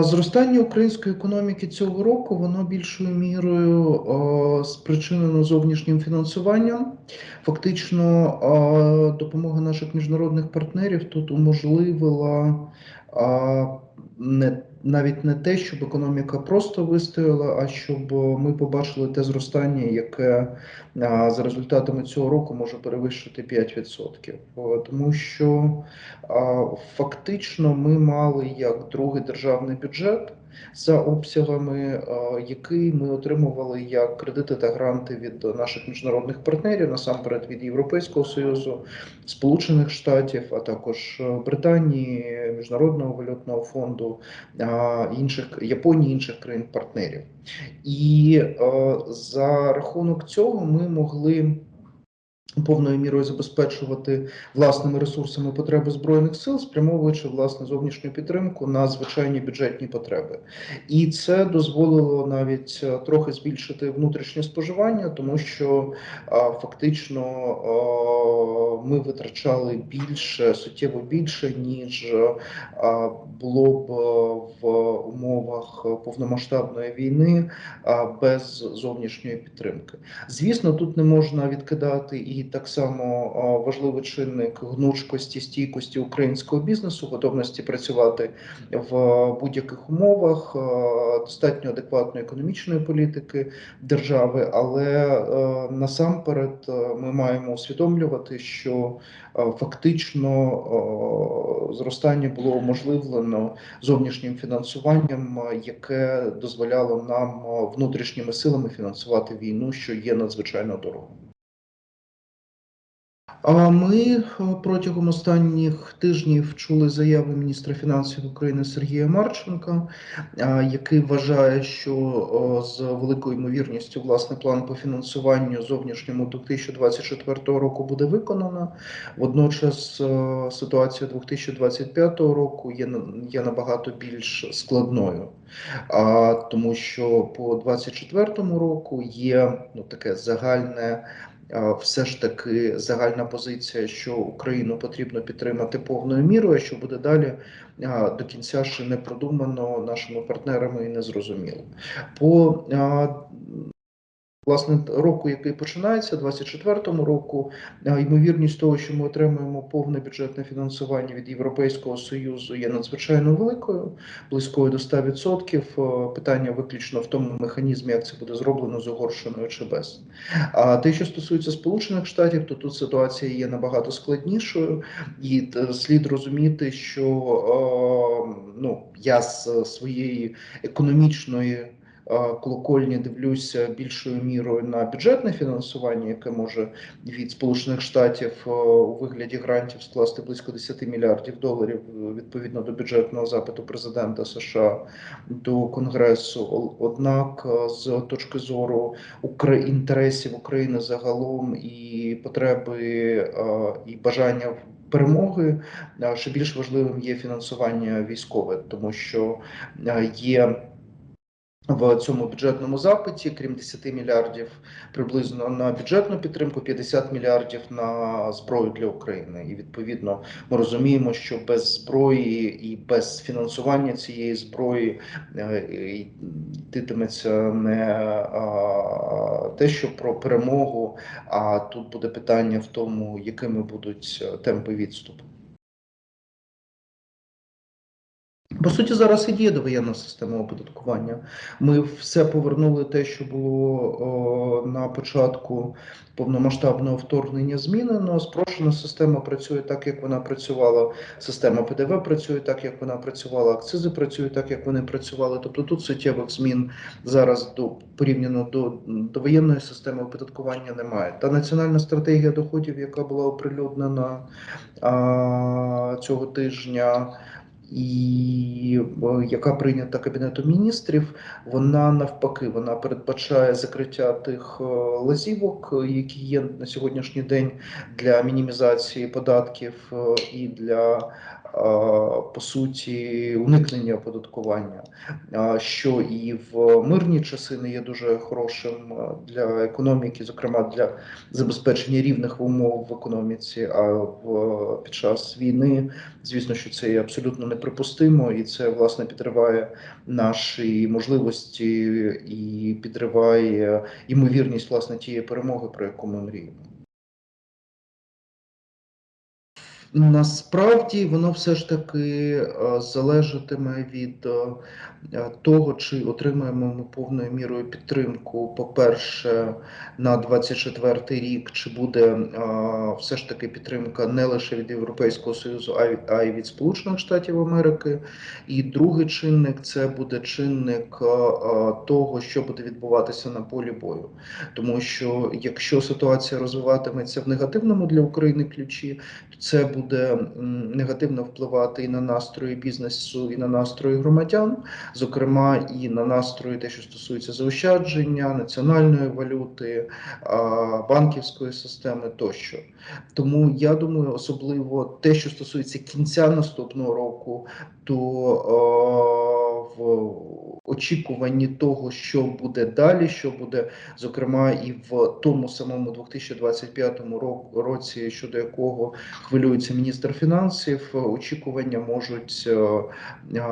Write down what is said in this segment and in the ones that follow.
Зростання української економіки цього року воно більшою мірою спричинено зовнішнім фінансуванням. Фактично, допомога наших міжнародних партнерів тут уможливила не навіть не те, щоб економіка просто вистояла, а щоб ми побачили те зростання, яке а, за результатами цього року може перевищити 5%. Е, Тому що фактично ми мали як другий державний бюджет за обсягами, а, який ми отримували як кредити та гранти від наших міжнародних партнерів, насамперед від Європейського союзу, Сполучених Штатів, а також е, Британії, Міжнародного валютного фонду, інших Японії, інших країн-партнерів. І е, за рахунок цього ми могли повною мірою забезпечувати власними ресурсами потреби збройних сил, спрямовуючи власне зовнішню підтримку на звичайні бюджетні потреби, і це дозволило навіть е, трохи збільшити внутрішнє споживання, тому що а, фактично а, ми витрачали більше суттєво більше ніж а, було б е, в умовах повномасштабної війни а, без зовнішньої підтримки. Звісно, тут не можна відкидати і так само важливий чинник гнучкості, стійкості українського бізнесу, готовності працювати в будь-яких умовах, достатньо адекватної економічної політики держави. Але е, насамперед е, ми маємо усвідомлювати, що е, фактично зростання було уможливлено зовнішнім фінансуванням, яке дозволяло нам внутрішніми силами фінансувати війну, що є надзвичайно дорого. Ми е, протягом останніх тижнів чули заяви міністра фінансів України Сергія Марченка, який вважає, що з великою ймовірністю власне план по фінансуванню зовнішньому до 2024 року буде виконано. Водночас е, ситуація 2025 року є є набагато більш складною, а, тому що по 2024 року є ну таке загальне все ж таки загальна позиція, що Україну потрібно підтримати повною мірою. Що буде далі до кінця ще не продумано нашими партнерами і не зрозуміло. По Власне, року, який починається, 24-му року, ймовірність того, що ми отримаємо повне бюджетне фінансування від Європейського союзу, є надзвичайно великою, близькою до 100%. Е, Питання виключно в тому механізмі, як це буде зроблено з Угорщиною чи без. А те, що стосується Сполучених Штатів, то тут ситуація є набагато складнішою, і слід розуміти, що е, ну я з своєї економічної е, колокольні дивлюся більшою мірою на бюджетне фінансування, яке може від Сполучених Штатів у вигляді грантів скласти близько 10 мільярдів доларів е, відповідно до бюджетного запиту президента США до Конгресу. Однак, е, з точки зору інтересів України загалом і потреби і бажання перемоги, ще більш важливим є фінансування військове, тому що є в цьому бюджетному запиті, крім 10 мільярдів приблизно на бюджетну підтримку, 50 мільярдів на зброю для України. І відповідно ми розуміємо, що без зброї і без фінансування цієї зброї е, йтиметься не те, що про перемогу, а тут буде питання в тому, якими будуть темпи відступу. По суті, зараз і діє довоєнна система оподаткування. Ми все повернули те, що було о, на початку повномасштабного вторгнення змінено. Спрощена система працює так, як вона працювала. Система ПДВ працює так, як вона працювала. Акцизи працюють так, як вони працювали. Тобто тут суттєвих змін зараз до порівняно до, до воєнної системи оподаткування немає. Та національна стратегія доходів, яка була оприлюднена а, цього тижня і е, яка прийнята Кабінетом міністрів, вона навпаки вона передбачає закриття тих е, лазівок, які є на сьогоднішній день для мінімізації податків е, і для по суті уникнення оподаткування, що і в мирні часи не є дуже хорошим для економіки, зокрема для забезпечення рівних умов в економіці. А в під час війни, звісно, що це є абсолютно неприпустимо, і це власне підриває наші можливості і підриває ймовірність власне тієї перемоги, про яку ми мріємо. Насправді воно все ж таки е, залежатиме від е, того, чи отримаємо ми повною мірою підтримку. По-перше, на 24-й рік, чи буде е, все ж таки підтримка не лише від Європейського Союзу, а й від Сполучених Штатів Америки. І другий чинник це буде чинник того, що буде відбуватися на полі бою. Тому що якщо ситуація розвиватиметься в негативному для України ключі, то це буде буде негативно впливати і на настрої бізнесу, і на настрої громадян, зокрема і на настрої, те, що стосується заощадження, національної валюти, банківської системи тощо. Тому я думаю, особливо те, що стосується кінця наступного року, то в очікуванні того, що буде далі, що буде зокрема і в тому самому 2025 році, щодо якого хвилюється міністр фінансів, очікування можуть е, е,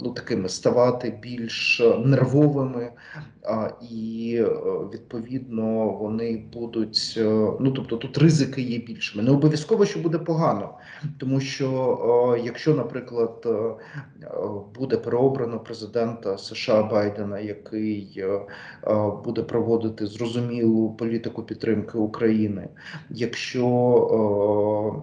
ну такими ставати більш нервовими. І е, відповідно вони будуть ну тобто тут ризики є більшими. Не обов'язково, що буде погано, тому що якщо, наприклад, буде переобрано президента США Байдена, який буде проводити зрозумілу політику підтримки України, якщо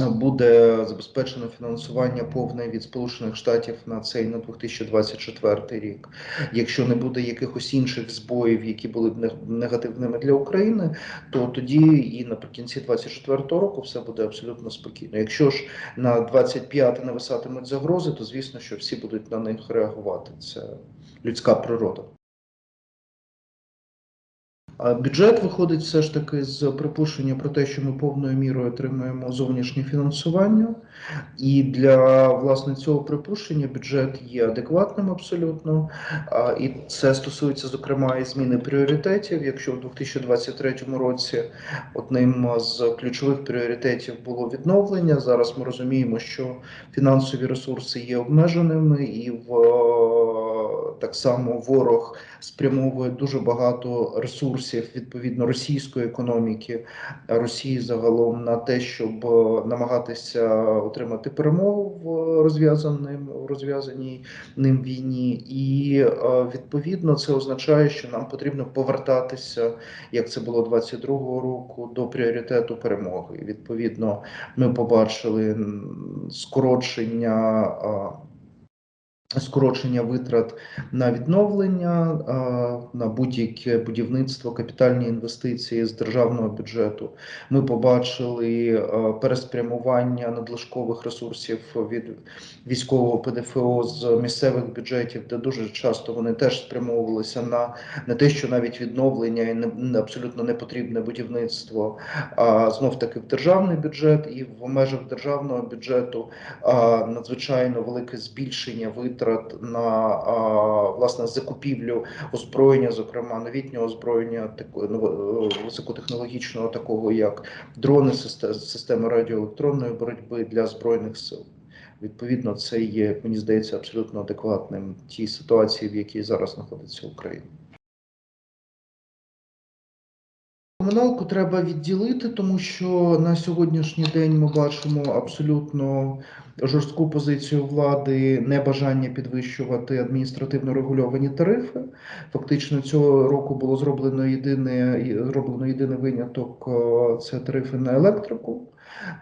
Буде забезпечено фінансування повне від Сполучених Штатів на цей на 2024 рік. Якщо не буде якихось інших збоїв, які були б негативними для України, то тоді і наприкінці 2024 року все буде абсолютно спокійно. Якщо ж на 25 нависатимуть загрози, то звісно, що всі будуть на них реагувати. Це людська природа. Бюджет виходить все ж таки з припущення про те, що ми повною мірою отримуємо зовнішнє фінансування, і для власне цього припущення бюджет є адекватним абсолютно. І це стосується зокрема і зміни пріоритетів. Якщо в 2023 році одним з ключових пріоритетів було відновлення, зараз ми розуміємо, що фінансові ресурси є обмеженими і в так само ворог спрямовує дуже багато ресурсів відповідно російської економіки Росії загалом на те, щоб намагатися отримати перемогу в розв'язаним розв'язаній ним війні, і відповідно це означає, що нам потрібно повертатися, як це було 22-го року, до пріоритету перемоги. Відповідно, ми побачили скорочення скорочення витрат на відновлення, на будь-яке будівництво, капітальні інвестиції з державного бюджету. Ми побачили переспрямування надлишкових ресурсів від військового ПДФО з місцевих бюджетів, де дуже часто вони теж спрямовувалися на не те, що навіть відновлення і не абсолютно не потрібне будівництво, а знов таки в державний бюджет і в межах державного бюджету надзвичайно велике збільшення витрат витрат на власне закупівлю озброєння, зокрема новітнього озброєння, ну, високотехнологічного, такого як дрони, системи радіоелектронної боротьби для збройних сил. Відповідно, це є, мені здається, абсолютно адекватним тій ситуації, в якій зараз знаходиться Україна. Комуналку треба відділити, тому що на сьогоднішній день ми бачимо абсолютно жорстку позицію влади, небажання підвищувати адміністративно регульовані тарифи. Фактично цього року було зроблено єдине зроблено єдиний виняток це тарифи на електрику.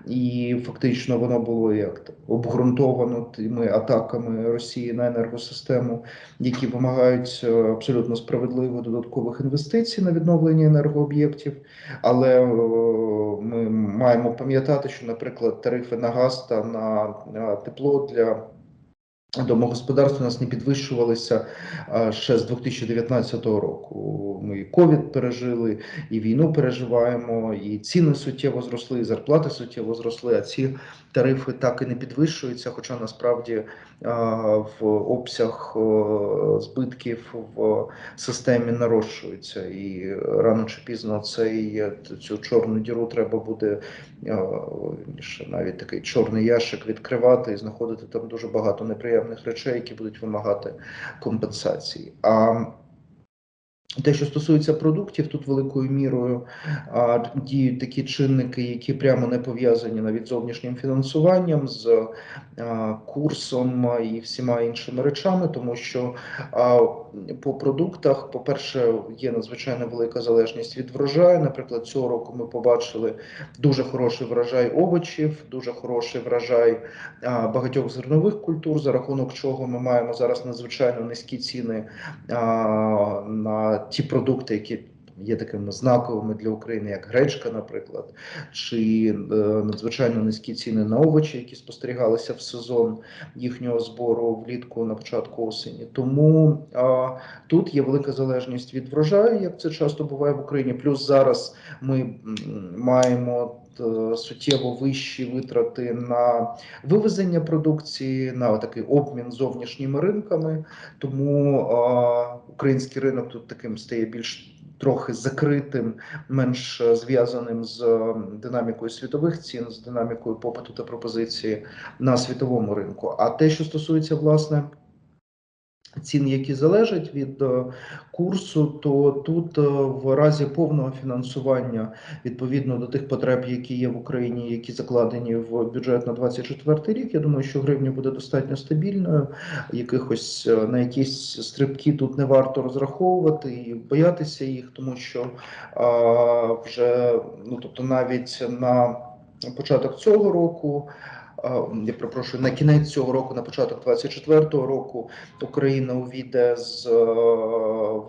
І фактично воно було як обґрунтовано тими атаками Росії на енергосистему, які вимагають е, абсолютно справедливо додаткових інвестицій на відновлення енергооб'єктів. Але е, ми маємо пам'ятати, що, наприклад, тарифи на газ та на тепло для домогосподарств у нас не підвищувалися ще з 2019 року. Ми ковід пережили, і війну переживаємо, і ціни суттєво зросли, і зарплати суттєво зросли. А ці тарифи так і не підвищуються. Хоча насправді в обсяг збитків в системі нарощується, і рано чи пізно цей цю чорну діру треба буде вірніше, навіть такий чорний ящик відкривати і знаходити там дуже багато неприємних речей, які будуть вимагати компенсації. А те, що стосується продуктів, тут великою мірою а, діють такі чинники, які прямо не пов'язані навіть зовнішнім фінансуванням, з а, курсом і всіма іншими речами, тому що а, по продуктах, по-перше, є надзвичайно велика залежність від врожаю. Наприклад, цього року ми побачили дуже хороший врожай овочів, дуже хороший врожай а, багатьох зернових культур, за рахунок чого ми маємо зараз надзвичайно низькі ціни а, на ті продукти, які є такими знаковими для України, як гречка, наприклад, чи е, надзвичайно низькі ціни на овочі, які спостерігалися в сезон їхнього збору влітку на початку осені. Тому а, тут є велика залежність від врожаю, як це часто буває в Україні. Плюс зараз ми маємо. е, Суттєво вищі витрати на вивезення продукції, на такий обмін зовнішніми ринками. Тому а, український ринок тут таким стає більш трохи закритим, менш е, зв'язаним з е, динамікою світових цін, з динамікою попиту та пропозиції на світовому ринку. А те, що стосується власне. Цін, які залежать від е, курсу, то тут е, в разі повного фінансування відповідно до тих потреб, які є в Україні, які закладені в бюджет на 24 рік. Я думаю, що гривня буде достатньо стабільною. Якихось е, на якісь стрибки тут не варто розраховувати і боятися їх, тому що а, вже ну тобто навіть на початок цього року. Я перепрошую, на кінець цього року, на початок 24-го року, Україна увійде з е,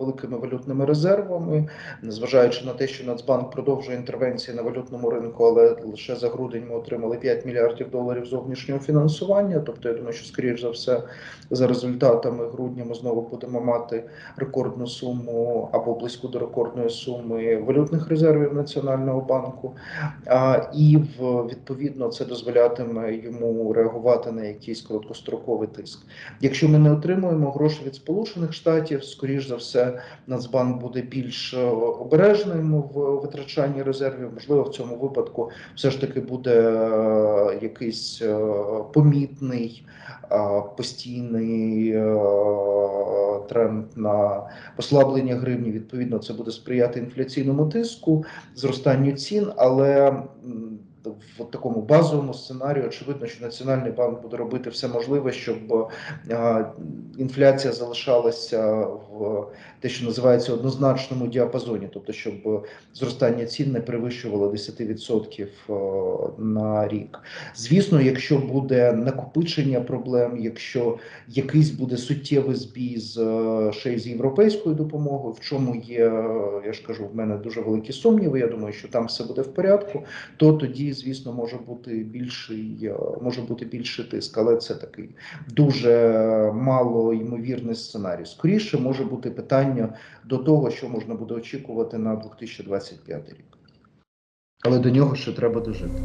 великими валютними резервами, незважаючи на те, що Нацбанк продовжує інтервенції на валютному ринку, але лише за грудень ми отримали 5 мільярдів доларів зовнішнього фінансування. Тобто, я думаю, що скоріш за все, за результатами грудня ми знову будемо мати рекордну суму або близьку до рекордної суми валютних резервів Національного банку. І в відповідно це дозволятиме йому реагувати на якийсь короткостроковий тиск. Якщо ми не отримуємо гроші від Сполучених Штатів, скоріш за все, Нацбанк буде більш е, обережним в витрачанні резервів. Можливо, в цьому випадку все ж таки буде е, якийсь е, помітний постійний тренд на послаблення гривні. Відповідно, це буде сприяти інфляційному тиску, зростанню цін, але в такому базовому сценарію очевидно, що Національний банк буде робити все можливе, щоб е, інфляція залишалася в те, що називається однозначному діапазоні, тобто щоб зростання цін не перевищувало 10% е, на рік. Звісно, якщо буде накопичення проблем, якщо якийсь буде суттєвий збій з е, ще й з європейською допомогою, в чому є, е, я ж кажу, в мене дуже великі сумніви. Я думаю, що там все буде в порядку, то тоді, звісно, може бути більший, е, може бути більший тиск, але це такий дуже мало ймовірний сценарій. Скоріше може бути питання до того, що можна буде очікувати на 2025 рік. Але до нього ще треба дожити.